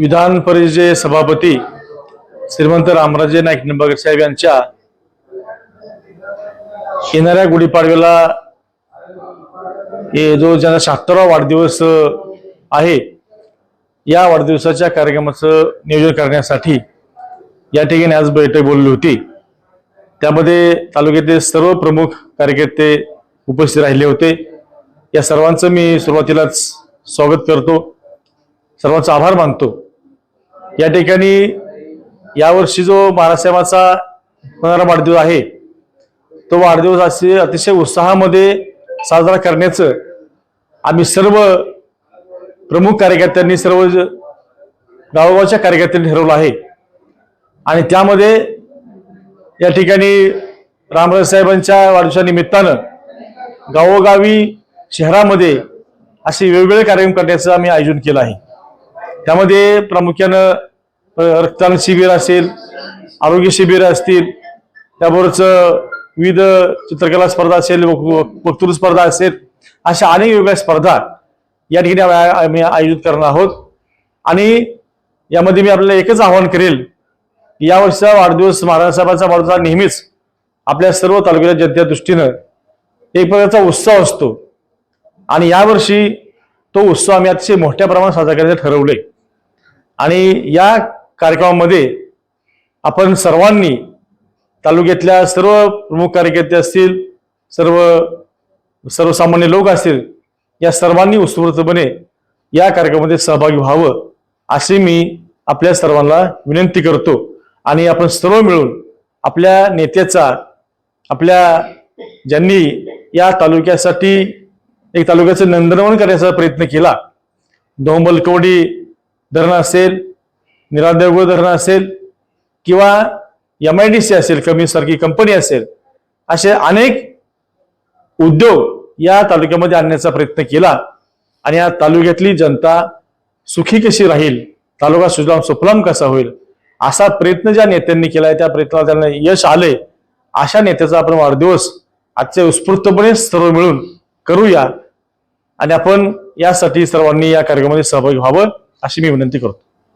विधान परिषदे सभापती श्रीमंत रामराजे नाईक निंबागर साहेब यांच्या येणाऱ्या गुढीपाडव्याला हे जो ज्यांना शहात्तरावा वाढदिवस आहे या वाढदिवसाच्या कार्यक्रमाचं नियोजन करण्यासाठी या ठिकाणी आज बैठक बोलली होती. त्यामध्ये तालुक्यातील सर्व प्रमुख कार्यकर्ते उपस्थित राहिले होते. या सर्वांचं मी सुरुवातीलाच स्वागत करतो. सर्वांचा आभार मानतो. या ठिकाणी यावर्षी जो बाळासाहेबाचा होणारा वाढदिवस आहे तो वाढदिवस असे अतिशय उत्साहामध्ये साजरा करण्याचं आम्ही सर्व प्रमुख कार्यकर्त्यांनी सर्व गावोगावच्या कार्यकर्त्यांनी ठरवलं आहे. आणि त्यामध्ये या ठिकाणी रामराज साहेबांच्या वाढदिवसा निमित्तानं गावोगावी शहरामध्ये असे वेगवेगळे कार्यक्रम करण्याचं आम्ही आयोजन केलं आहे. त्यामध्ये प्रामुख्यानं रक्तदान शिबिर असेल आरोग्य शिबिर असतील त्याबरोबरच विविध चित्रकला स्पर्धा असेल वक- वक्तृत्व स्पर्धा असेल अशा अनेक वेगवेगळ्या स्पर्धा या ठिकाणी आम्ही आयोजित करणार आहोत. आणि यामध्ये मी आपल्याला एकच आवाहन करेल की या वर्षीचा वाढदिवस महाराजसाहेबांचा वाढदिवस हा नेहमीच आपल्या सर्व तालुक्याच्या जनतेच्या दृष्टीनं एक प्रकारचा उत्सव असतो. आणि यावर्षी तो उत्सव आम्ही अतिशय मोठ्या प्रमाणात साजरा करायचं ठरवलंय. आणि या कार्यक्रमामध्ये आपण सर्वांनी तालुक्यातल्या सर्व प्रमुख कार्यकर्ते असतील सर्व सर्वसामान्य लोक असतील या सर्वांनी उत्स्फूर्तपणे या कार्यक्रमामध्ये सहभागी व्हावं अशी मी आपल्या सर्वांना विनंती करतो. आणि आपण सर्व मिळून आपल्या नेत्याचा आपल्या ज्यांनी या तालुक्यासाठी एक तालुक्याचं नंदनवन करण्याचा प्रयत्न केला डोंबलकवडी धरण असेल निरादेवगुळ धरण असेल किंवा एम आय डी सी असेल कमी सारखी कंपनी असेल असे अनेक उद्योग या तालुक्यामध्ये आणण्याचा प्रयत्न केला. आणि या तालुक्यातली जनता सुखी कशी राहील तालुका सुजलाम सुफलाम कसा होईल असा प्रयत्न ज्या नेत्यांनी केलाय त्या प्रयत्नाला त्यांना यश आले अशा नेत्याचा आपण वाढदिवस आजचे उत्स्फूर्तपणे सर्व मिळून करूया. आणि आपण यासाठी सर्वांनी या कार्यक्रमामध्ये सहभागी व्हावं. अशी मी विनंती करतो.